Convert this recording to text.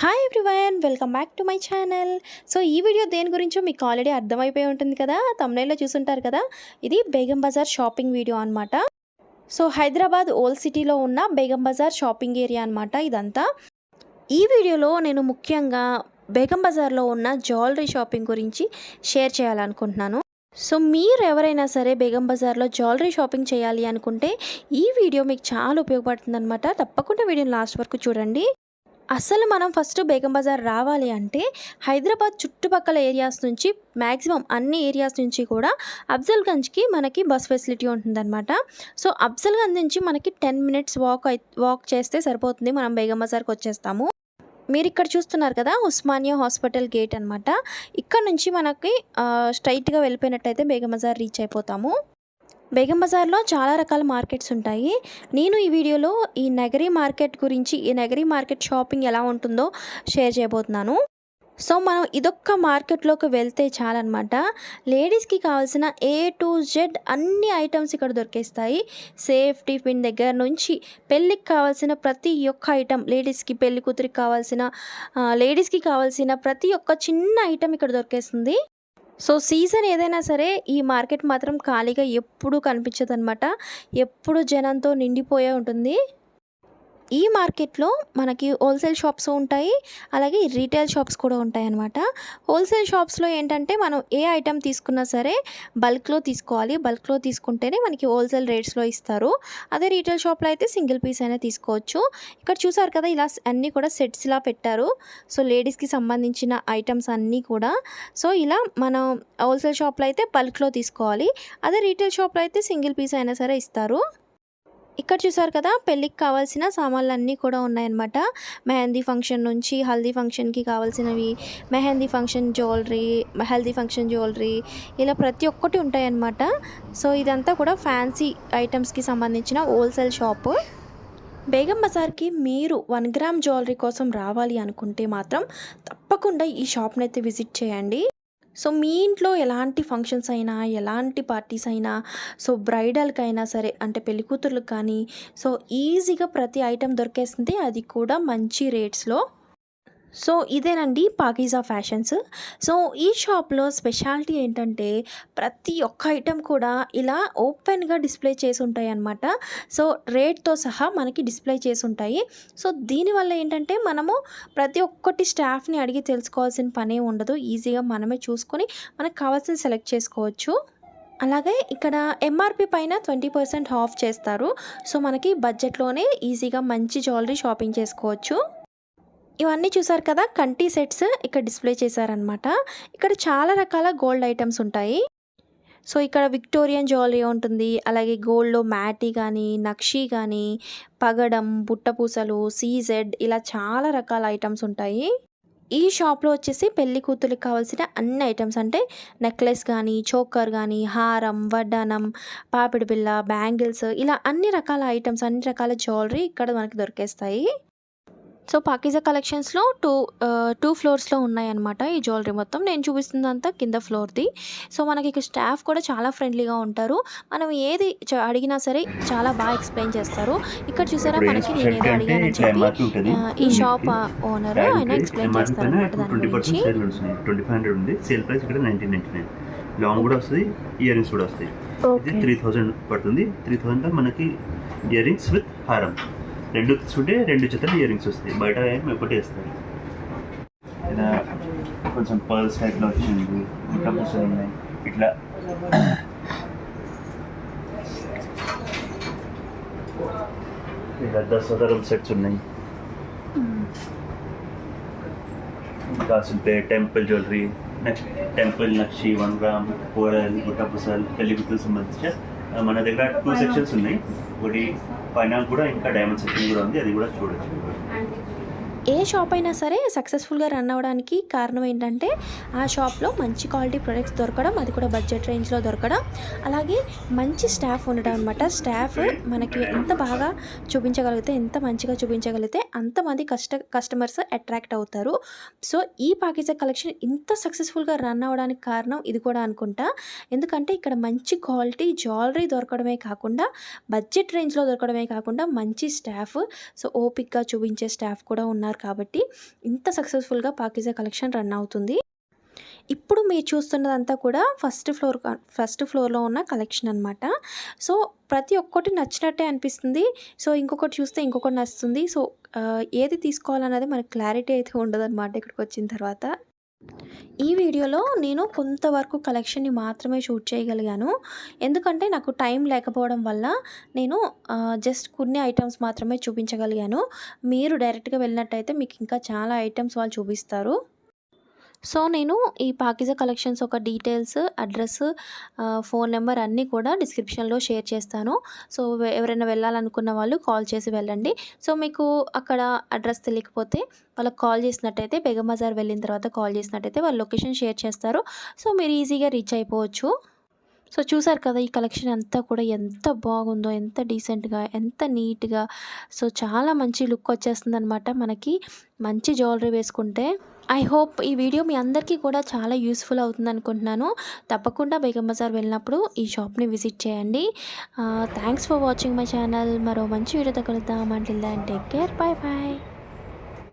Hi everyone welcome back to my channel so ఈ video దేని గురించో మీకు ఆల్రెడీ అర్థమైపోయి ఉంటుంది కదా? తమిళలో చూసుంటారు కదా? ఇది బేగం బజార్ షాపింగ్ వీడియో అనమాట సో హైదరాబాద్ ఓల్డ్ సిటీలో ఉన్న బేగం బజార్ షాపింగ్ ఏరియా అనమాట ఇదంతా. ఈ వీడియోలో నేను ముఖ్యంగా బేగం బజార్లో ఉన్న జ్యువెలరీ షాపింగ్ గురించి షేర్ చేయాలనుకుంటున్నాను. సో మీరు ఎవరైనా సరే బేగం బజార్లో జ్యువెలరీ షాపింగ్ చేయాలి అనుకుంటే ఈ వీడియో మీకు చాలా ఉపయోగపడుతుంది అనమాట తప్పకుండా వీడియోని లాస్ట్ వరకు చూడండి. అసలు మనం ఫస్ట్ బేగం బజార్ రావాలి అంటే హైదరాబాద్ చుట్టుపక్కల ఏరియాస్ నుంచి మ్యాక్సిమం అన్ని ఏరియాస్ నుంచి కూడా అఫ్జల్గంజ్కి మనకి బస్ ఫెసిలిటీ ఉంటుందన్నమాట. సో అఫ్జల్గంజ్ నుంచి మనకి టెన్ మినిట్స్ వాక్ వాక్ చేస్తే సరిపోతుంది. మనం బేగం బజార్కి వచ్చేస్తాము. మీరు ఇక్కడ చూస్తున్నారు కదా ఉస్మానియా హాస్పిటల్ గేట్ అనమాట ఇక్కడ నుంచి మనకి స్ట్రైట్గా వెళ్ళిపోయినట్టయితే బేగం బజార్ రీచ్ అయిపోతాము. బేగం బజార్లో చాలా రకాల మార్కెట్స్ ఉంటాయి. నేను ఈ వీడియోలో ఈ నగరీ మార్కెట్ గురించి ఈ నగరీ మార్కెట్ షాపింగ్ ఎలా ఉంటుందో షేర్ చేయబోతున్నాను. సో మనం ఇదొక్క మార్కెట్లోకి వెళ్తే చాలన్నమాట. లేడీస్కి కావాల్సిన ఏ టు జెడ్ అన్ని ఐటమ్స్ ఇక్కడ దొరికేస్తాయి. సేఫ్టీ టిఫిన్ దగ్గర నుంచి పెళ్ళికి కావాల్సిన ప్రతి ఒక్క ఐటమ్ లేడీస్కి పెళ్ళి కూతురికి కావాల్సిన లేడీస్కి కావాల్సిన ప్రతి ఒక్క చిన్న ఐటమ్ ఇక్కడ దొరికేస్తుంది. సో సీజన్ ఏదైనా సరే ఈ మార్కెట్ మాత్రం ఖాళీగా ఎప్పుడూ కనిపించదు అనమాట ఎప్పుడు జనంతో నిండిపోయే ఉంటుంది. ఈ మార్కెట్లో మనకి హోల్సేల్ షాప్స్ ఉంటాయి అలాగే రీటైల్ షాప్స్ కూడా ఉంటాయి అన్నమాట హోల్సేల్ షాప్స్లో ఏంటంటే మనం ఏ ఐటెం తీసుకున్నా సరే బల్క్లో తీసుకోవాలి. బల్క్లో తీసుకుంటేనే మనకి హోల్సేల్ రేట్స్లో ఇస్తారు. అదే రీటైల్ షాప్లో అయితే సింగిల్ పీస్ అయినా తీసుకోవచ్చు. ఇక్కడ చూసారు కదా ఇలా అన్నీ కూడా సెట్స్ ఇలా పెట్టారు. సో లేడీస్కి సంబంధించిన ఐటమ్స్ అన్నీ కూడా. సో ఇలా మనం హోల్సేల్ షాప్లో అయితే బల్క్లో తీసుకోవాలి. అదే రీటైల్ షాప్లో అయితే సింగిల్ పీస్ అయినా సరే ఇస్తారు. ఇక్కడ చూసారు కదా పెళ్ళికి కావాల్సిన సామాన్లు అన్నీ కూడా ఉన్నాయన్నమాట. మెహందీ ఫంక్షన్ నుంచి హల్దీ ఫంక్షన్కి కావాల్సినవి mehndi function jewellery haldi function jewellery ఇలా ప్రతి ఒక్కటి ఉంటాయన్నమాట. సో ఇదంతా కూడా ఫ్యాన్సీ ఐటమ్స్కి సంబంధించిన హోల్సేల్ షాపు. బేగం బజార్కి మీరు వన్ గ్రామ్ జ్యువెలరీ కోసం రావాలి అనుకుంటే మాత్రం తప్పకుండా ఈ షాప్ని అయితే విజిట్ చేయండి. సో మీ ఇంట్లో ఎలాంటి ఫంక్షన్స్ అయినా ఎలాంటి పార్టీస్ అయినా సో బ్రైడల్కైనా సరే అంటే పెళ్ళికూతుర్లకు కానీ సో ఈజీగా ప్రతి ఐటెం దొరికేస్తుంది అది కూడా మంచి రేట్స్లో సో ఇదేనండి పాకీజా ఫ్యాషన్స్. సో ఈ షాప్లో స్పెషాలిటీ ఏంటంటే ప్రతి ఒక్క ఐటెం కూడా ఇలా ఓపెన్గా డిస్ప్లే చేసి ఉంటాయి అన్నమాట సో రేట్తో సహా మనకి డిస్ప్లే చేసి ఉంటాయి సో దీనివల్ల ఏంటంటే మనము ప్రతి ఒక్కటి స్టాఫ్ని అడిగి తెలుసుకోవాల్సిన పనే ఉండదు. ఈజీగా మనమే చూసుకొని మనకు కావాల్సిన సెలెక్ట్ చేసుకోవచ్చు. అలాగే ఇక్కడ ఎంఆర్పి పైన ట్వంటీ పర్సెంట్ ఆఫ్ చేస్తారు. సో మనకి బడ్జెట్లోనే ఈజీగా మంచి జ్యువెలరీ షాపింగ్ చేసుకోవచ్చు. ఇవన్నీ చూసారు కదా కంటి సెట్స్ ఇక్కడ డిస్ప్లే చేశారనమాట ఇక్కడ చాలా రకాల గోల్డ్ ఐటమ్స్ ఉంటాయి. సో ఇక్కడ విక్టోరియన్ జ్యువెలరీ ఉంటుంది. అలాగే గోల్డ్లో మ్యాటీ కానీ నక్షి కానీ పగడం బుట్టపూసలు సీజెడ్ ఇలా చాలా రకాల ఐటమ్స్ ఉంటాయి. ఈ షాప్లో వచ్చేసి పెళ్ళి కూతురికి కావాల్సిన అన్ని ఐటమ్స్ అంటే నెక్లెస్ కానీ చోకర్ కానీ హారం వడ్డానం పాపిడి బిళ్ళ బ్యాంగిల్స్ ఇలా అన్ని రకాల ఐటమ్స్ అన్ని రకాల జ్యువెలరీ ఇక్కడ మనకి దొరికేస్తాయి. సో పాకిజా కలెక్షన్స్లో టూ టూ ఫ్లోర్స్లో ఉన్నాయన్నమాట ఈ జ్యువెలరీ మొత్తం. నేను చూపిస్తుందంతా కింద ఫ్లోర్ది. సో మనకి ఇక్కడ స్టాఫ్ కూడా చాలా ఫ్రెండ్లీగా ఉంటారు. మనం ఏది అడిగినా సరే చాలా బాగా ఎక్స్ప్లెయిన్ చేస్తారు. ఇక్కడ చూసారా మనకి నేను ఏదో అడిగానని చెప్పి ఈ షాప్ ఓనర్ ఆయన ఎక్స్ప్లెయిన్ చేస్తారు అనమాట దాని ట్వంటీ గురించి. పర్సెంట్ సేల్ వస్తుంది ట్వంటీ ఫైవ్ హండ్రెడ్ ఉంది. సేల్ ప్రైస్ ఇక్కడ నైన్టీన్ నైన్టీ నైన్. లాంగ్ కూడా వస్తుంది. ఇయర్ రింగ్స్ కూడా వస్తాయి. ఇది త్రీ థౌజండ్ పడుతుంది. త్రీ థౌజండ్ మనకి ఇయర్ రింగ్స్ విత్ హారం. రెండు తీసుకుంటే రెండు జతలు ఇయర్ రింగ్స్ వస్తాయి. బయట ఏం ఒకటి వేస్తారు? ఇలా కొంచెం పర్ల్స్ టైప్లో వచ్చింది. ఇంకా ఉన్నాయి ఇట్లా. ఇలా దసరం సెట్స్ ఉన్నాయి. కాసులపే టెంపుల్ జ్యువెలరీ టెంపుల్ నక్షి వన్ గ్రామ్ కూరల్ గుట్టపుసల్ గుర్తులు సంబంధించిన మన దగ్గర టూ సెక్షన్స్ ఉన్నాయి. ఒకటి పైన కూడా ఇంకా డైమండ్ సెట్టింగ్ కూడా ఉంది అది కూడా చూడొచ్చు. ఏ షాప్ అయినా సరే సక్సెస్ఫుల్గా రన్ అవ్వడానికి కారణం ఏంటంటే ఆ షాప్లో మంచి క్వాలిటీ ప్రొడక్ట్స్ దొరకడం అది కూడా బడ్జెట్ రేంజ్లో దొరకడం. అలాగే మంచి స్టాఫ్ ఉండడం అనమాట స్టాఫ్ మనకి ఎంత బాగా చూపించగలిగితే ఎంత మంచిగా చూపించగలిగితే అంతమంది కష్ట కస్టమర్స్ అట్రాక్ట్ అవుతారు. సో ఈ పాకిజా కలెక్షన్ ఇంత సక్సెస్ఫుల్గా రన్ అవ్వడానికి కారణం ఇది కూడా అనుకుంటా. ఎందుకంటే ఇక్కడ మంచి క్వాలిటీ జ్యువెలరీ దొరకడమే కాకుండా బడ్జెట్ రేంజ్లో దొరకడమే కాకుండా మంచి స్టాఫ్. సో ఓపిక్గా చూపించే స్టాఫ్ కూడా ఉన్నారు. ఫ్లోర్ కాబట్టి ఇంత సక్సెస్ఫుల్గా పాకిజా కలెక్షన్ రన్ అవుతుంది. ఇప్పుడు మీరు చూస్తున్నదంతా కూడా ఫస్ట్ ఫ్లోర్ కా- ఫస్ట్ ఫ్లోర్లో ఉన్న కలెక్షన్ అనమాట సో ప్రతి ఒక్కటి నచ్చినట్టే అనిపిస్తుంది. సో ఇంకొకటి చూస్తే ఇంకొకటి నచ్చుతుంది. సో ఏది తీసుకోవాలన్నది మనకు క్లారిటీ అయితే ఉండదన్నమాట ఇక్కడికి వచ్చిన తర్వాత. ఈ వీడియోలో నేను కొంతవరకు కలెక్షన్ని మాత్రమే షూట్ చేయగలిగాను. ఎందుకంటే నాకు టైం లేకపోవడం వల్ల నేను జస్ట్ కొన్ని ఐటమ్స్ మాత్రమే చూపించగలిగాను. మీరు డైరెక్ట్గా వెళ్ళినట్టయితే మీకు ఇంకా చాలా ఐటమ్స్ వాళ్ళు చూపిస్తారు. సో నేను ఈ పాకిజా కలెక్షన్స్ ఒక డీటెయిల్స్ అడ్రస్ ఫోన్ నెంబర్ అన్నీ కూడా డిస్క్రిప్షన్లో షేర్ చేస్తాను. సో ఎవరైనా వెళ్ళాలనుకున్న వాళ్ళు కాల్ చేసి వెళ్ళండి. సో మీకు అక్కడ అడ్రస్ తెలియకపోతే వాళ్ళకి కాల్ చేసినట్టయితే బెగమజార్ బజార్ వెళ్ళిన తర్వాత కాల్ చేసినట్టయితే వాళ్ళు లొకేషన్ షేర్ చేస్తారు. సో మీరు ఈజీగా రీచ్ అయిపోవచ్చు. సో చూసారు కదా ఈ కలెక్షన్ అంతా కూడా ఎంత బాగుందో ఎంత డీసెంట్గా ఎంత నీట్గా. సో చాలా మంచి లుక్ వచ్చేస్తుంది అనమాట మనకి. మంచి జ్యువెలరీ వేసుకుంటే. ఐ హోప్ ఈ వీడియో మీ అందరికీ కూడా చాలా యూస్ఫుల్ అవుతుంది అనుకుంటున్నాను. తప్పకుండా బేగం బజార్ వెళ్ళినప్పుడు ఈ షాప్ని విజిట్ చేయండి. Thanks for watching my channel మరో మంచి వీడియోతో కలుద్దాం. Until then take care bye bye